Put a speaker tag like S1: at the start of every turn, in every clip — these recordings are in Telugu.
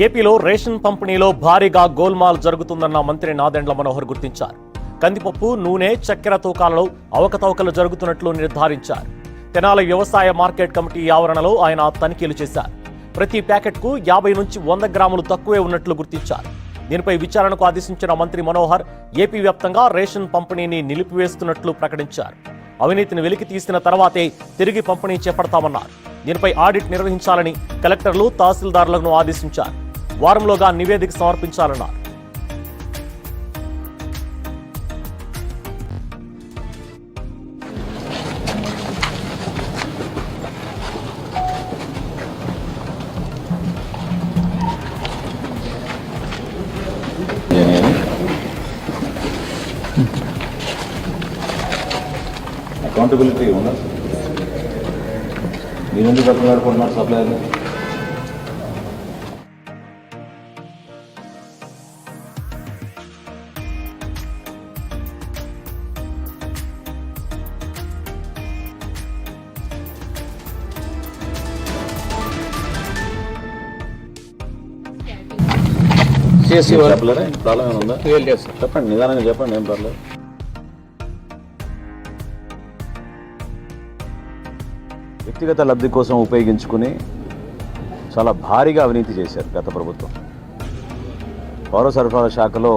S1: ఏపీలో రేషన్ పంపిణీలో భారీగా గోల్మాల్ జరుగుతుందన్న మంత్రి నాదెండ్ల మనోహర్ గుర్తించారు. కందిపప్పు నూనె చక్కెర తూకాలలో అవకతవకలు జరుగుతున్నట్లు నిర్ధారించారు. తెనాల వ్యవసాయ మార్కెట్ కమిటీ ఆవరణలో ఆయన తనిఖీలు చేశారు. ప్రతి ప్యాకెట్కు యాభై నుంచి వంద గ్రాములు తక్కువే ఉన్నట్లు గుర్తించారు. దీనిపై విచారణకు ఆదేశించిన మంత్రి మనోహర్ ఏపీ వ్యాప్తంగా రేషన్ పంపిణీని నిలిపివేస్తున్నట్లు ప్రకటించారు. అవినీతిని వెలికి తీసిన తర్వాతే తిరిగి పంపిణీ చేపడతామన్నారు. దీనిపై ఆడిట్ నిర్వహించాలని కలెక్టర్లు తహసీల్దారులను ఆదేశించారు. వారంలోగా నివేదిక సమర్పించాలన్నారు
S2: అకౌంటబిలిటీ ఉందా మీరు ఎందుకు అర్థం ఆడుకుంటున్నారు
S3: సిఎస్సి
S2: చెప్పలేరా? ప్రాబ్లం ఏమైనా ఉందా?
S3: లేదు సార్
S2: చెప్పండి నిదానంగా చెప్పండి ఏం పర్లేదు వ్యక్తిగత లబ్ధి కోసం ఉపయోగించుకుని చాలా భారీగా అవినీతి చేశారు గత ప్రభుత్వం. పౌర సరఫరాల శాఖలో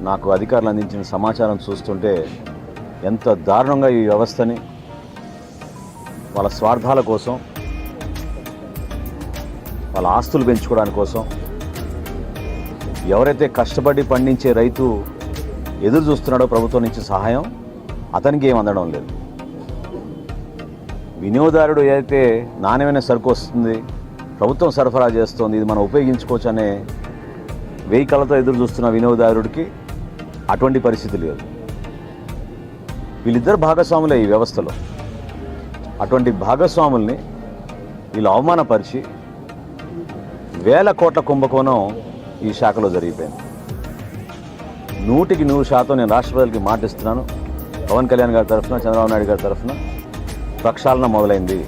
S2: నాకు అధికారులు అందించిన సమాచారం చూస్తుంటే ఎంత దారుణంగా ఈ వ్యవస్థని వాళ్ళ స్వార్థాల కోసం వాళ్ళ ఆస్తులు పెంచుకోవడానికి కోసం ఎవరైతే కష్టపడి పండించే రైతు ఎదురు చూస్తున్నాడో ప్రభుత్వం నుంచి సహాయం అతనికి ఏం అందడం లేదు. వినియోగదారుడు ఏదైతే నాణ్యమైన సరుకు వస్తుంది ప్రభుత్వం సరఫరా చేస్తుంది ఇది మనం ఉపయోగించుకోవచ్చు అనే వెయ్యి కళ్ళతో ఎదురు చూస్తున్న వినియోగదారుడికి అటువంటి పరిస్థితి లేదు. వీళ్ళిద్దరు భాగస్వాములే ఈ వ్యవస్థలో. అటువంటి భాగస్వాముల్ని వీళ్ళు అవమానపరిచి వేల కోట్ల కుంభకోణం ఈ శాఖలో జరిగిపోయింది. నూటికి నూరు శాతం నేను రాష్ట్రపతికి మాటిస్తున్నాను. పవన్ కళ్యాణ్ గారి తరఫున చంద్రబాబు నాయుడు గారి తరఫున ప్రక్షాళన మొదలైంది.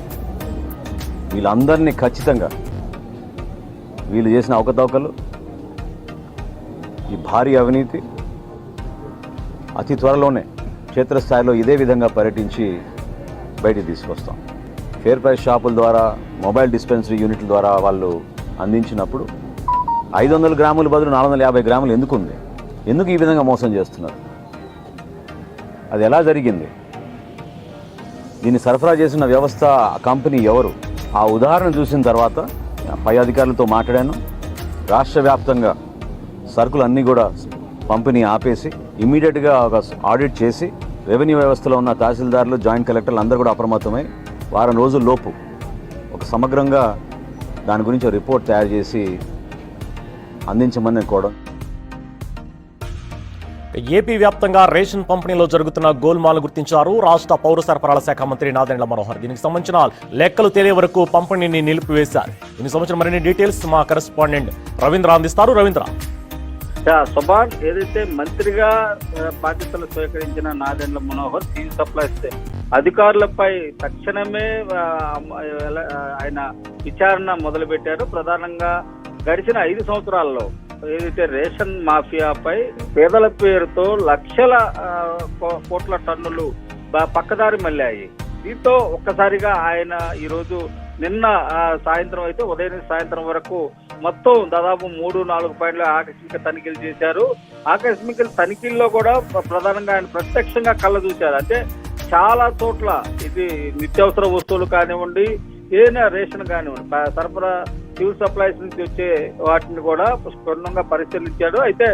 S2: వీళ్ళందరినీ ఖచ్చితంగా వీళ్ళు చేసిన అవకతవకలు ఈ భారీ అవినీతి అతి త్వరలోనే క్షేత్రస్థాయిలో ఇదే విధంగా పర్యటించి బయటికి తీసుకొస్తాం. ఫేర్ ప్రైస్ షాపుల ద్వారా మొబైల్ డిస్పెన్సరీ యూనిట్ల ద్వారా వాళ్ళు అందించినప్పుడు ఐదు వందల గ్రాముల బదులు నాలుగు వందల యాభై గ్రాములు ఎందుకు ఉంది ఎందుకు ఈ విధంగా మోసం చేస్తున్నారు? అది ఎలా జరిగింది? దీన్ని సరఫరా చేసిన వ్యవస్థ ఆ కంపెనీ ఎవరు? ఆ ఉదాహరణ చూసిన తర్వాత పై అధికారులతో మాట్లాడాను. రాష్ట్ర వ్యాప్తంగా సరుకులు అన్నీ కూడా పంపిణీ ఆపేసి ఇమీడియట్గా ఒక ఆడిట్ చేసి రెవెన్యూ వ్యవస్థలో ఉన్న తహసీల్దారులు జాయింట్ కలెక్టర్లు అందరూ కూడా అప్రమత్తమై వారం రోజుల లోపు ఒక సమగ్రంగా దాని గురించి రిపోర్ట్ తయారు చేసి అందించమని నేను కోవడం
S1: ఏపీ వ్యాప్తంగా రేషన్ పంపిణీలో జరుగుతున్న గోల్మాల్ గుర్తించారు. రాష్ట్ర పౌర సరఫరాల శాఖ మంత్రి నాదెండ్ల మనోహర్. దీనికి సంబంధించిన లెక్కలు తెలియ వరకు పంపిణీని నిలిపివేశారు. దీనికి సంబంధించిన మరిన్ని డీటెయిల్స్ మా కరెస్పాండెంట్ రవీంద్ర అందిస్తారు. రవీంద్ర.
S4: యా, సుభాన్ ఏదైతే మంత్రిగా బాధ్యతలు స్వీకరించిన నాదెండ్ల మనోహర్ సివిల్ సప్లైస్ అధికారులపై తక్షణమే ఆయన విచారణ మొదలుపెట్టారు. ప్రధానంగా గడిచిన ఐదు సంవత్సరాల్లో ఏదైతే రేషన్ మాఫియాపై పేదల పేరుతో లక్షల కో- కోట్ల టన్నులు పక్కదారి మళ్ళాయి. దీంతో ఒక్కసారిగా ఆయన ఈరోజు నిన్న సాయంత్రం అయితే ఉదయం సాయంత్రం వరకు మొత్తం దాదాపు మూడు నాలుగు పాయింట్ల ఆకస్మిక తనిఖీలు చేశారు. ఆకస్మిక తనిఖీల్లో కూడా ప్రధానంగా ఆయన ప్రత్యక్షంగా కళ్ళ చూశారు. అంటే చాలా చోట్ల ఇది నిత్యావసర వస్తువులు కానివ్వండి ఏదైనా రేషన్ కానివ్వండి సరఫరా సివిల్ సప్లైస్ నుంచి వచ్చే వాటిని కూడా క్షుణ్ణంగా పరిశీలించాడు. అయితే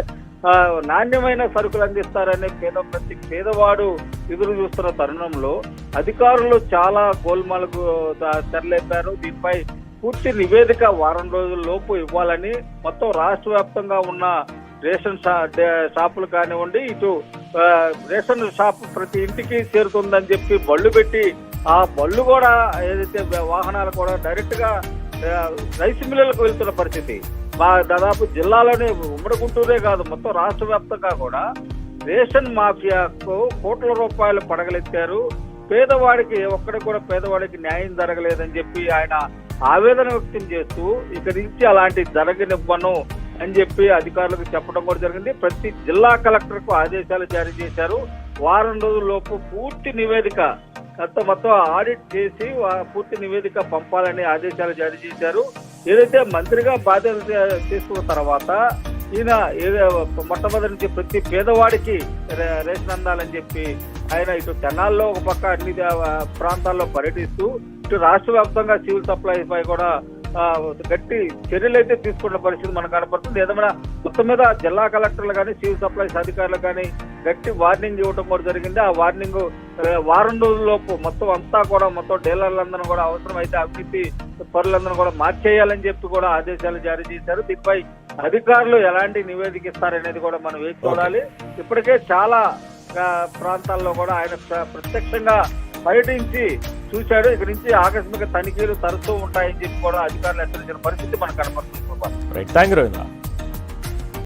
S4: నాణ్యమైన సరుకులు అందిస్తారనే పేద ప్రతి పేదవాడు ఎదురు చూస్తున్న తరుణంలో అధికారులు చాలా గోల్మాలకు తెరలేపారు. దీనిపై పూర్తి నివేదిక వారం రోజుల లోపు ఇవ్వాలని మొత్తం రాష్ట్ర వ్యాప్తంగా ఉన్న రేషన్ షాపులు కానివ్వండి ఇటు రేషన్ షాప్ ప్రతి ఇంటికి చేరుతుందని చెప్పి బళ్ళు పెట్టి ఆ బళ్ళు కూడా ఏదైతే వాహనాలు కూడా డైరెక్ట్గా రైస్ మిల్లులకు వెళ్తున్న పరిస్థితి. మా దాదాపు జిల్లాలోనే ఉమ్మడి గుంటూరే కాదు మొత్తం రాష్ట్ర వ్యాప్తంగా కూడా రేషన్ మాఫియాకు కోట్ల రూపాయలు పడగలెత్తారు. పేదవాడికి ఒక్కడికి కూడా పేదవాడికి న్యాయం జరగలేదని చెప్పి ఆయన ఆవేదన వ్యక్తం చేస్తూ ఇక నుంచి అలాంటి జరగనివ్వను అని చెప్పి అధికారులకు చెప్పడం కూడా జరిగింది. ప్రతి జిల్లా కలెక్టర్కు ఆదేశాలు జారీ చేశారు. వారం రోజుల లోపు పూర్తి నివేదిక అంత మొత్తం ఆడిట్ చేసి పూర్తి నివేదిక పంపాలని ఆదేశాలు జారీ చేశారు. ఏదైతే మంత్రిగా బాధ్యత తీసుకున్న తర్వాత ఈయన ఏదో మొట్టమొదటి నుంచి ప్రతి పేదవాడికి రేషన్ అందాలని చెప్పి ఆయన ఇటు తెనాల్లో ఒక పక్క అన్ని ప్రాంతాల్లో పర్యటిస్తూ ఇటు రాష్ట్ర వ్యాప్తంగా సివిల్ సప్లై పై కూడా గట్టి చర్యలు అయితే తీసుకున్న పరిస్థితి మనకు కనపడుతుంది. ఏదైనా మొత్తం మీద జిల్లా కలెక్టర్లు కానీ సివిల్ సప్లైస్ అధికారులు కానీ గట్టి వార్నింగ్ ఇవ్వడం కూడా జరిగింది. ఆ వార్నింగ్ వారం రోజుల్లోపు మొత్తం అంతా కూడా మొత్తం డీలర్లందరూ కూడా అవసరం అయితే అవినీతి పరులందరూ కూడా మార్చేయాలని చెప్పి కూడా ఆదేశాలు జారీ చేశారు. దీనిపై అధికారులు ఎలాంటి నివేదిక ఇస్తారనేది కూడా మనం వేచి చూడాలి. ఇప్పటికే చాలా ప్రాంతాల్లో కూడా ఆయన ప్ర- ప్రత్యక్షంగా పర్యటించి చూశాడు. ఇక్కడి నుంచి ఆకస్మిక తనిఖీలు తరచూ ఉంటాయని చెప్పి కూడా అధికారులు హెచ్చరించిన పరిస్థితి మనకు కనపడుతుంది
S1: థ్యాంక్ యూ